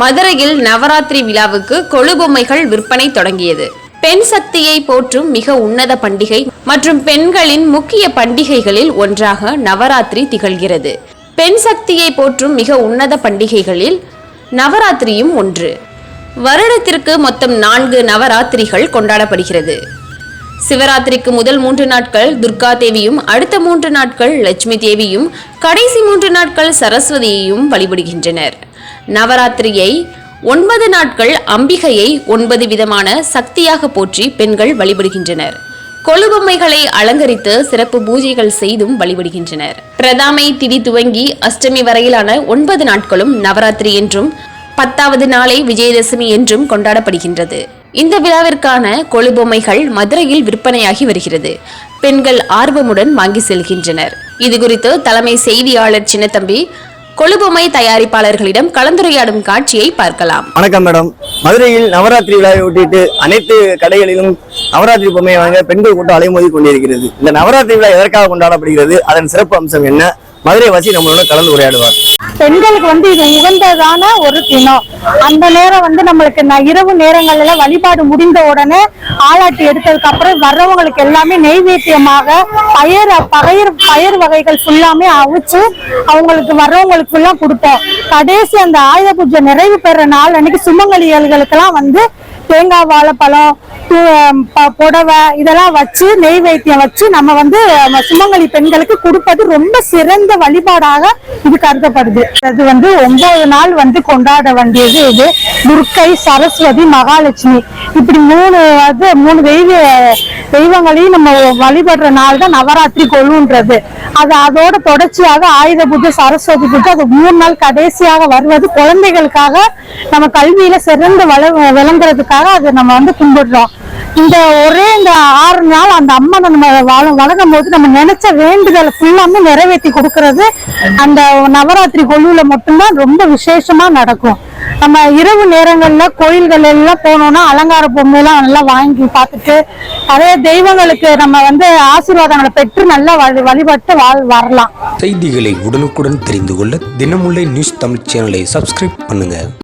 மதுரையில் நவராத்திரி விழாவுக்கு கொழுபொம்மைகள் விற்பனை தொடங்கியது. பெண் சக்தியை போற்றும் மிக உன்னத பண்டிகை மற்றும் பெண்களின் முக்கிய பண்டிகைகளில் ஒன்றாக நவராத்திரி திகழ்கிறது. பெண் சக்தியை போற்றும் மிக உன்னத பண்டிகைகளில் நவராத்திரியும் ஒன்று. வருடத்திற்கு மொத்தம் நான்கு நவராத்திரிகள் கொண்டாடப்படுகிறது. சிவராத்திரிக்கு முதல் மூன்று நாட்கள் துர்கா தேவியும் அடுத்த மூன்று நாட்கள் லட்சுமி தேவியும் கடைசி மூன்று நாட்கள் சரஸ்வதியையும் வழிபடுகின்றனர். நவராத்திரியை ஒன்பது நாட்கள் அம்பிகையை ஒன்பது விதமான சக்தியாக போற்றி பெண்கள் வழிபடுகின்றனர். கொழுபொம்மைகளை அலங்கரித்து சிறப்பு பூஜைகள் செய்தும் வழிபடுகின்றனர். பிரதாமை திதி துவங்கி அஷ்டமி வரையிலான ஒன்பது நாட்களும் நவராத்திரி என்றும் பத்தாவது நாளை விஜயதசமி என்றும் கொண்டாடப்படுகின்றது. இந்த விழாவிற்கான கொழுபொம்மைகள் மதுரையில் விற்பனையாகி வருகிறது. பெண்கள் ஆர்வமுடன் வாங்கி செல்கின்றனர். இது குறித்து தலைமை செய்தியாளர் சின்னத்தம்பி கொழுபொம்மை தயாரிப்பாளர்களிடம் கலந்துரையாடும் காட்சியை பார்க்கலாம். வணக்கம் மேடம். மதுரையில் நவராத்திரி விழாவை ஒட்டிட்டு அனைத்து கடைகளிலும் நவராத்திரி பொம்மையை வாங்க பெண்கள் கூட்டம் அலைமோதி கொண்டிருக்கிறது. இந்த நவராத்திரி விழா எதற்காக கொண்டாடப்படுகிறது? அதன் சிறப்பு அம்சம் என்ன? மதுரை வாசி நம்மளோட கலந்து உரையாடுவார். பெண்களுக்கு வந்து இது உகந்ததான ஒரு தினம். அந்த நேரம் வந்து நம்மளுக்கு இரவு நேரங்கள்ல வழிபாடு முடிந்த உடனே ஆளாட்டி எடுத்ததுக்கு அப்புறம் வர்றவங்களுக்கு எல்லாமே நெய்வேத்தியமாக பயர் பயிர் பயிர் வகைகள் ஃபுல்லாமே அவிச்சு அவங்களுக்கு வர்றவங்களுக்கு ஃபுல்லா கொடுப்போம் கடைசி அந்த ஆயுத பூஜை நிறைவு பெற நாள் அன்னைக்கு சுமங்கலிகளுக்கெல்லாம் வந்து தேங்காய் வாழைப்பழம் து- ப- புடவை இதெல்லாம் வச்சு நெய் வைத்தியம் வச்சு நம்ம வந்து நம்ம சுமங்கலி பெண்களுக்கு கொடுப்பது ரொம்ப சிறந்த வழிபாடாக இது கருதப்படுது. அது வந்து ஒன்பது நாள் வந்து கொண்டாட வேண்டியது இது. துர்க்கை சரஸ்வதி மகாலட்சுமி. இப்படி மூணு அது மூணு தெய்வ தெய்வங்களையும் நம்ம வழிபடுற நாள் தான் நவராத்திரி கொழுன்றது. அது அதோட தொடர்ச்சியாக ஆயுத பூஜை சரஸ்வதி பூஜை அது மூணு நாள் கடைசியாக வருவது குழந்தைகளுக்காக நம்ம கல்வியில சிறந்து வள விளங்குறதுக்காக அதை நம்ம வந்து கும்பிடுறோம். இந்த ஒரே இந்த ஆறு நாள் அந்த அம்மனை நம்ம வள- வழங்கும் போது நம்ம நினைச்ச வேண்டுதலை ஃபுல்லாமே நிறைவேற்றி கொடுக்கறது அந்த நவராத்திரி கொலுவில மட்டும்தான் ரொம்ப விசேஷமா நடக்கும். நம்ம இரவு நேரங்கள்ல கோயில்கள் எல்லாம் போனோம்னா அலங்கார பொம்மையெல்லாம் நல்லா வாங்கி பார்த்துட்டு நிறைய தெய்வங்களுக்கு நம்ம வந்து ஆசீர்வாதங்களை பெற்று நல்லா வழி- வழிபட்டு வாழ் வரலாம். செய்திகளை உடனுக்குடன் தெரிந்து கொள்ள தினமுல்லை நியூஸ் தமிழ் சேனலை சப்ஸ்கிரைப் பண்ணுங்க.